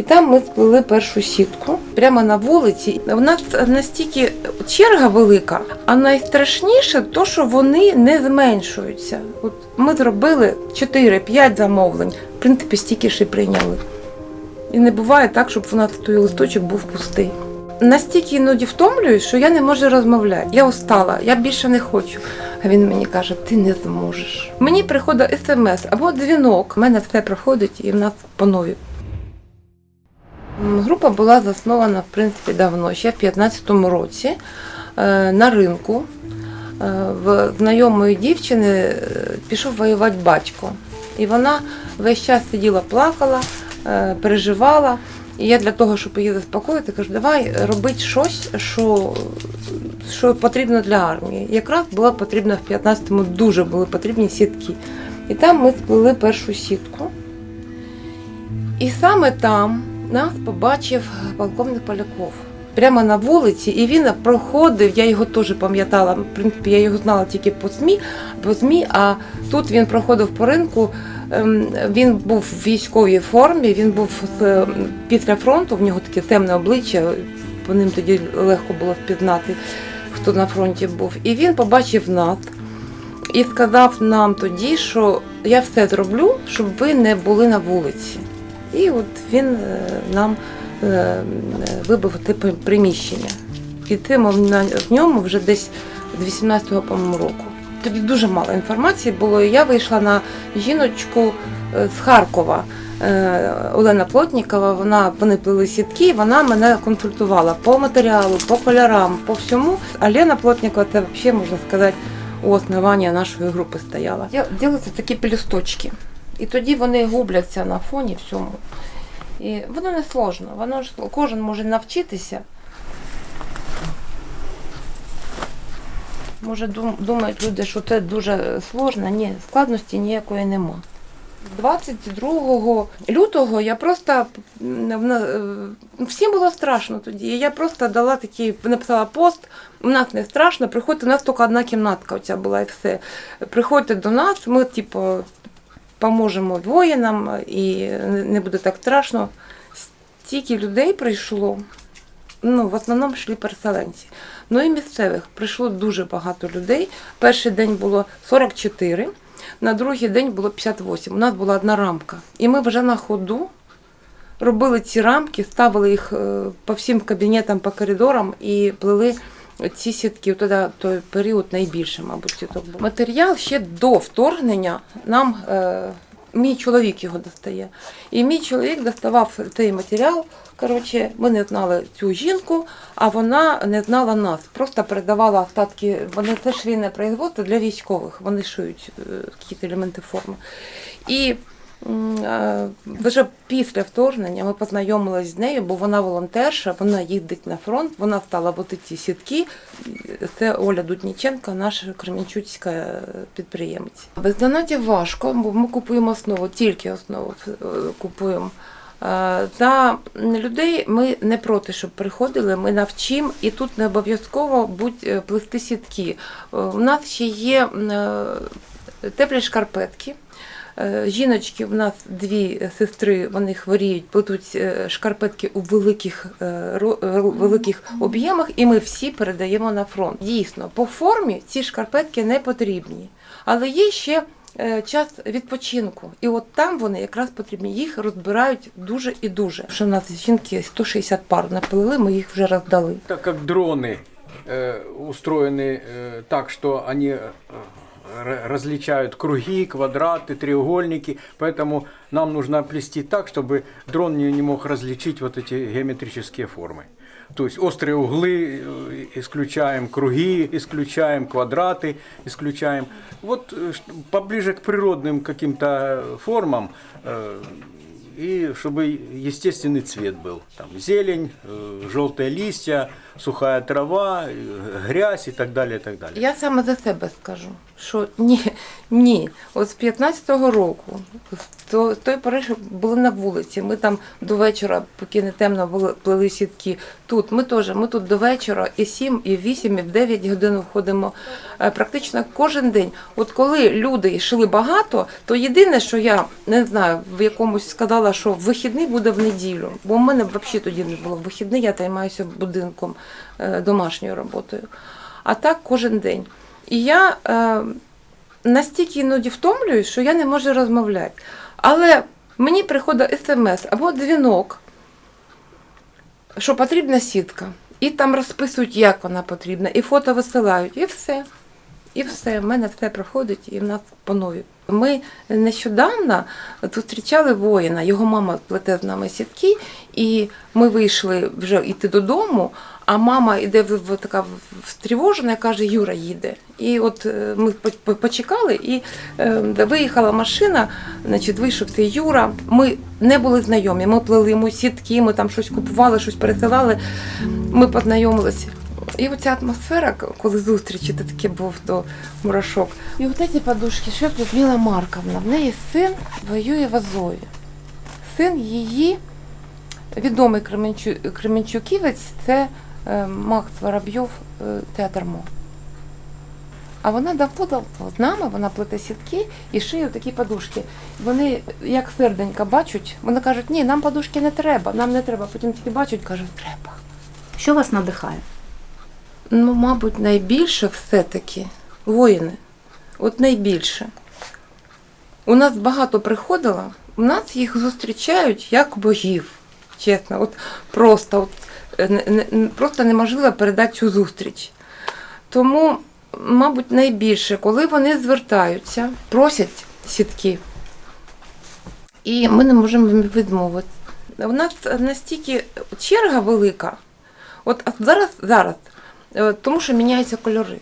І там ми сплели першу сітку прямо на вулиці. У нас настільки черга велика, а найстрашніше то, що вони не зменшуються. От ми зробили 4-5 замовлень, в принципі, стільки ж і прийняли. І не буває так, щоб у нас той листочок був пустий. Настільки іноді втомлююсь, що я не можу розмовляти. Я устала, я більше не хочу. А він мені каже, ти не зможеш. Мені приходить смс або дзвінок. У мене все проходить і в нас по нові. Група була заснована в принципі давно, ще в 2015 році е, на ринку. Е, В знайомої дівчини е, пішов воювати батько. І вона весь час сиділа, плакала, переживала. І я для того, щоб її заспокоїти, кажу, давай робити щось, що, що потрібно для армії. Якраз було потрібно в 15-му дуже були потрібні сітки. І там ми сплели першу сітку. І саме там нас побачив полковник Поляков. Прямо на вулиці, і він проходив, я його теж пам'ятала. В принципі, я його знала тільки по ЗМІ, по ЗМІ, а тут він проходив по ринку. Ем, Він був в військовій формі, він був ем, після фронту, в нього таке темне обличчя, по ним тоді легко було впізнати, хто на фронті був. І він побачив нас і сказав нам тоді, що я все зроблю, щоб ви не були на вулиці. І от він е, нам е, е, вибив те приміщення. І на- в ньому вже десь з 18-го по-моєму, року. Тоді дуже мало інформації було. Я вийшла на жіночку з Харкова. Олена Плотнікова, вона вони плели сітки, вона мене консультувала по матеріалу, по кольорам, по всьому. А Лена Плотнікова це взагалі можна сказати у основанні нашої групи стояла. Ділиться такі пелюсточки. І тоді вони губляться на фоні всьому. І воно не сложно, воно ж кожен може навчитися. Може, думають люди, що це дуже сложно. Ні, складності ніякої нема. 22 лютого я просто е, всім було страшно тоді. Я просто дала такий, написала пост. У нас не страшно, приходьте, у нас тільки одна кімнатка оця була і все. Приходьте до нас, ми, типу, поможемо воїнам і не буде так страшно. Стільки людей прийшло. Ну, в основному йшли переселенці. Ну і місцевих прийшло дуже багато людей. Перший день було 44, на другий день було 58. У нас була одна рамка. І ми вже на ходу робили ці рамки, ставили їх е, по всім кабінетам, по коридорам і плели ці сітки. Тоді той період найбільше, мабуть, сіток був. Матеріал ще до вторгнення нам. Е, Мій чоловік його достає. І мій чоловік доставав цей матеріал. Коротше, ми не знали цю жінку, а вона не знала нас. Просто передавала остатки. Вони це швейне производство для військових. Вони шиють е, якісь елементи форми. І вже після вторгнення ми познайомилися з нею, бо вона волонтерша, вона їздить на фронт, вона стала вот ці сітки. Це Оля Дудніченко, наша кременчуцька е, підприємець. Без донатів важко, бо ми купуємо основу, тільки основу е, купуємо. Е, За людей ми не проти, щоб приходили, ми навчимо, і тут не обов'язково будь е, плести сітки. У нас ще є теплі шкарпетки. Е, Жіночки, в нас дві сестри, вони хворіють, плетуть е, шкарпетки у великих, е, ро- е, великих об'ємах, і ми всі передаємо на фронт. Дійсно, по формі ці шкарпетки не потрібні, але є ще е, час відпочинку. І от там вони якраз потрібні. Їх розбирають дуже і дуже. Що в нас жінки 160 пар напилили, ми їх вже роздали. Так как дроны э, устроены э, так, что они э, р- различают круги, квадраты, треугольники, поэтому нам нужно плести так, чтобы дрон не, не мог различить вот эти геометрические формы. То есть острые углы э, исключаем, круги исключаем, квадраты исключаем. Вот э, ш- поближе к природным каким-то формам э, и чтобы естественный цвет был. Там зелень, э, желтые листья, сухая трава, э, грязь и так далее, и так далее. Я саме за себе скажу, що ні, ні, от з 15-го року, то- тої що були на вулиці. Ми там до вечора, поки не темно, були, плели сітки. Тут ми теж, ми тут до вечора і 7, і 8, і в 9 годин входимо е, практично кожен день. От коли люди йшли багато, то єдине, що я не знаю, в якомусь сказала, що вихідний буде в неділю, бо в мене взагалі тоді не було вихідний, я займаюся будинком е, домашньою роботою. А так кожен день. І я е, настільки іноді втомлююсь, що я не можу розмовляти. Але мені приходить смс або дзвінок, що потрібна сітка. І там розписують, як вона потрібна, і фото висилають, і все. І все, в мене все проходить, і в нас по нові. Ми нещодавно зустрічали воїна, його мама плете з нами сітки, і ми вийшли вже йти додому, а мама йде в, така встривожена і каже, Юра їде. І от е, ми по- по- почекали, і е, виїхала машина, значить, вийшов цей Юра. Ми не були знайомі, ми плели йому сітки, ми там щось купували, щось пересилали. Ми познайомилися. І оця атмосфера, коли зустрічі, це таке був то мурашок. І от ці подушки, що Людмила Марковна, в неї син воює в Азові. Син її відомий Кременчу, Кременчуківець, це Макс Воробйов, е, театр МО. А вона давно нами, вона плете сітки і шиє такі подушки. Вони як серденька бачать, вони кажуть, ні, нам подушки не треба, нам не треба. Потім тільки бачать, кажуть, треба. Що вас надихає? Ну, мабуть, найбільше все-таки воїни. От найбільше. У нас багато приходило, у нас їх зустрічають як богів. Чесно, от просто, от, е, просто неможливо передати цю зустріч. Тому, мабуть, найбільше, коли вони звертаються, просять сітки, і ми не можемо відмовити. У нас настільки черга велика. От зараз, зараз, е, тому що міняються кольори.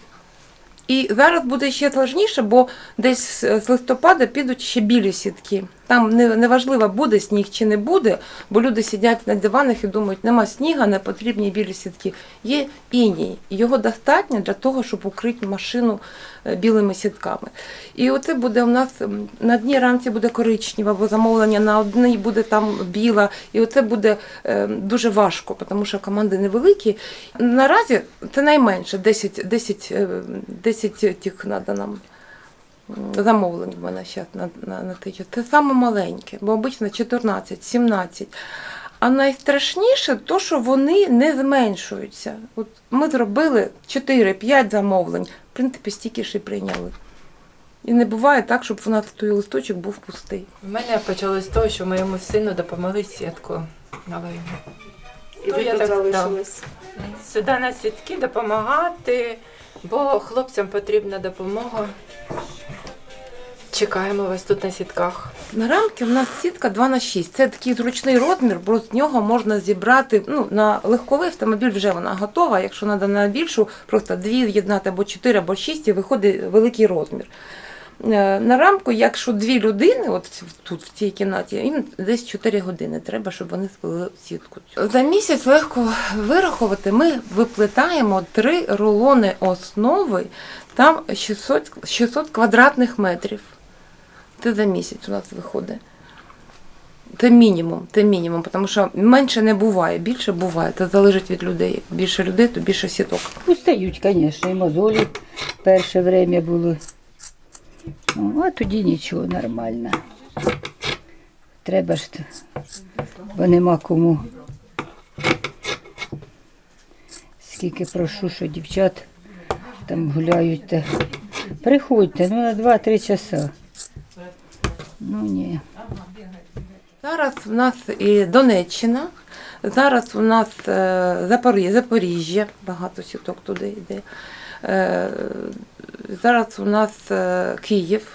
І зараз буде ще складніше, бо десь з листопада підуть ще білі сітки. Там не, неважливо, буде сніг чи не буде, бо люди сидять на диванах і думають, нема сніга, не потрібні білі сітки. Є іній. Його достатньо для того, щоб укрити машину е, білими сітками. І оце буде у нас на одній рамці буде коричнева, бо замовлення на одній буде там біла. І оце буде е, дуже важко, тому що команди невеликі. Наразі це найменше 10, 10, е, 10 тих треба нам. Замовлень в мене зараз на, на, на тисячу. Це саме маленьке, бо обично 14, 17. А найстрашніше то, що вони не зменшуються. От ми зробили 4-5 замовлень, в принципі, стільки ж і прийняли. І не буває так, щоб у нас той листочок був пустий. У мене почалось з того, що моєму сину допомогли сітку на війну. І Ну, ви я тут так, залишились. Сюди на сітки допомагати, бо хлопцям потрібна допомога. Чекаємо вас тут на сітках. На рамки у нас сітка 2 на 6. Це такий зручний розмір, бо з нього можна зібрати. Ну, на легковий автомобіль вже вона готова. Якщо треба на більшу, просто дві єднати або 4, або 6, і виходить великий розмір. Е, На рамку, якщо дві людини, от тут в цій кімнаті, їм десь 4 години треба, щоб вони сплели сітку. За місяць легко вирахувати. Ми виплетаємо три рулони основи, там 600, 600 квадратних метрів. Це за місяць у нас виходить. Це мінімум, це мінімум, тому що менше не буває, більше буває. Це залежить від людей. Більше людей, то більше сіток. Устають, звісно, і мозолі перше время були. Ну, а тоді нічого, нормально. Треба ж, бо нема кому. Скільки прошу, що дівчат там гуляють, та приходьте, ну на 2-3 часа. Ну ні. Зараз у нас і Донеччина, зараз у нас е, Запоріжжя, багато сіток туди йде. Е, Зараз у нас е, Київ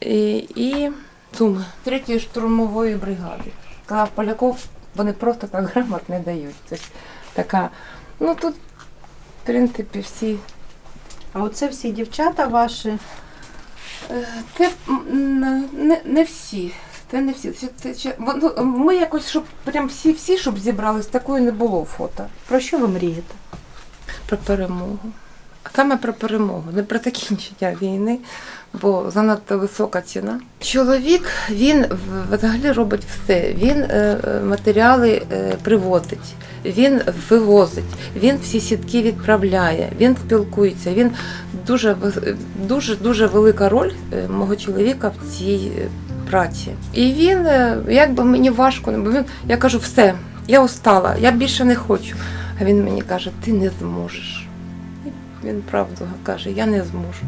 і, і Суми. Третьої штурмової бригади. Сказав Поляков, вони просто так грамот не дають. Тобто така, ну тут, в принципі, всі А оце всі дівчата ваші. Е, Це не, не всі. Це не всі. Це, це, ми якось, щоб прям всі, всі, щоб зібрались, такої не було фото. Про що ви мрієте? Про перемогу. А саме про перемогу, не про закінчення війни, бо занадто висока ціна. Чоловік він взагалі робить все. Він е, е, матеріали е, привозить, він вивозить, він всі сітки відправляє, він спілкується. Він дуже дуже дуже велика роль мого чоловіка в цій праці. І він, е, як би мені важко, бо він, я кажу, все, я устала, я більше не хочу. А він мені каже, ти не зможеш. І він правду каже, я не зможу.